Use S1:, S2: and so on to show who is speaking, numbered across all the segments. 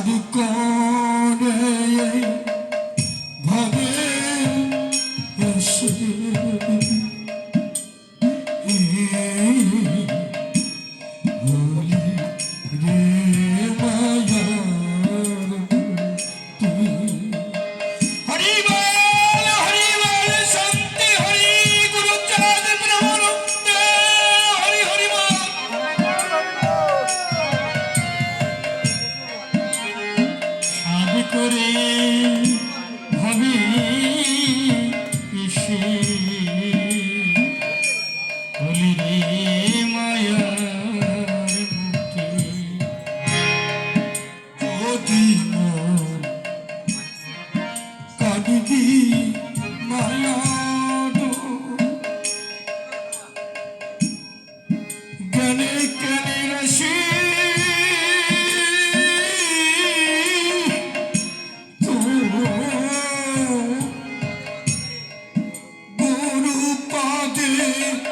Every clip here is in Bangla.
S1: Adı kone You.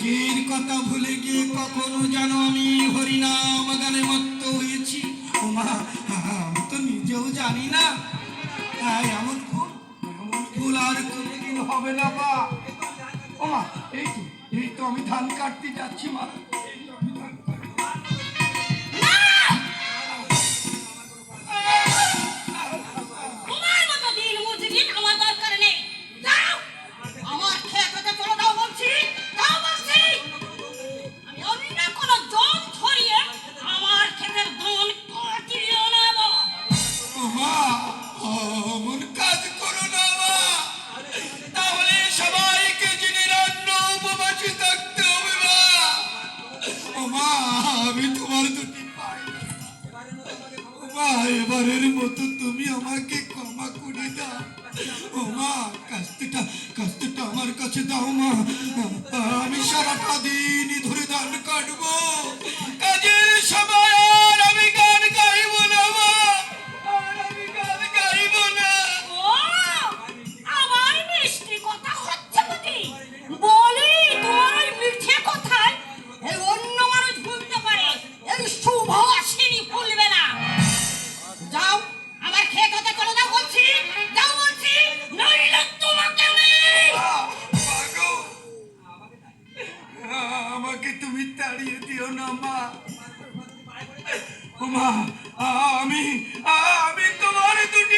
S1: আগের কথা ভুলে গিয়ে কখনো যেন আমি হরিনাম গানে মত্ত হয়েছি। ও মা আমি তো নিজেও জানি না। এমন ভুল ভুল আর কোনোদিন হবে না বা। এই তো এই তো আমি ধান কাটতে যাচ্ছি
S2: মারা
S1: মা এবারের মতো তুমি আমাকে ক্ষমা করে দাও। ও মা কাস্তিটা কাস্তিটা আমার কাছে দাও মা। আমি সারাটা দিন ধরে ধান কাটবো। মা আমি আমি তোমার দুটি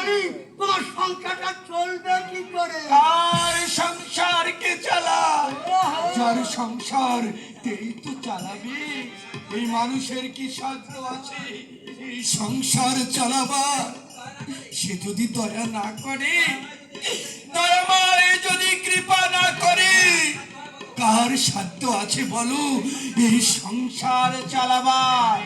S2: বলি
S3: তোমার সংসারটা চলবে কি করে?
S1: আর সংসার কে চালায়? যার সংসার তেই তো চালাবে। এই মানুষের কি সাধ্য আছে? এই সংসার চালাবার। সে যদি দয়া না করে দয়াময় যদি কৃপা না করে কার সাধ্য আছে বলো? এই সংসার চালাবার।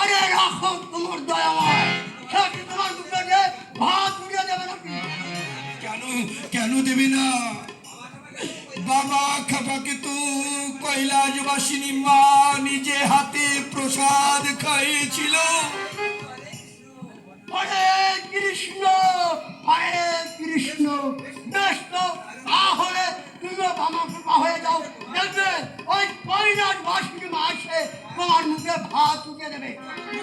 S3: আরে রাখো তোমার দয়াময় সে তোমার মুখে যে ভাত উড়িয়ে দেবে নাকি?
S1: কেন কেন দেবে না? বাবা খাপাকে তো কৈলাসবাসিনী মা নিজে হাতে প্রসাদ খাইয়েছিল।
S3: হরে কৃষ্ণ হরে কৃষ্ণ বেশ তো তাহলে তুমিও বামা কৃপা হয়ে যাও। দেখবে ওই কৈলাস মা আসে তোমার মুখে ভাত উঠে দেবে।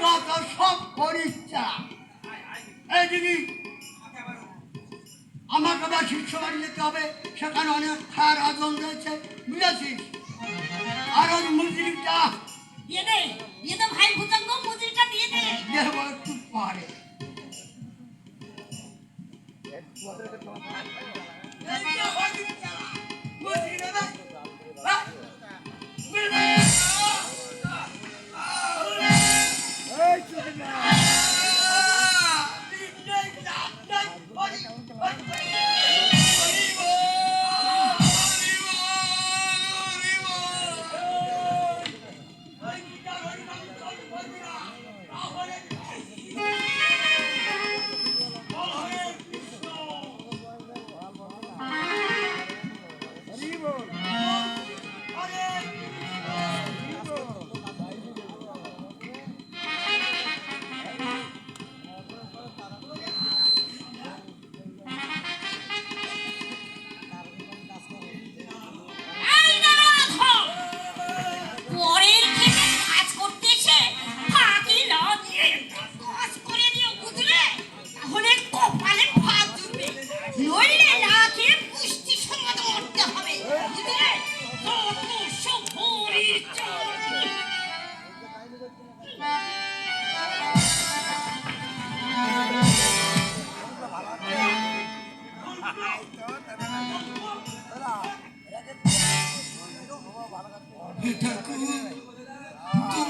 S3: যত সব আমাকে আবার শিষ্য বাড়ি যেতে হবে সেখানে অনেক খার আয়োজন রয়েছে বুঝেছিস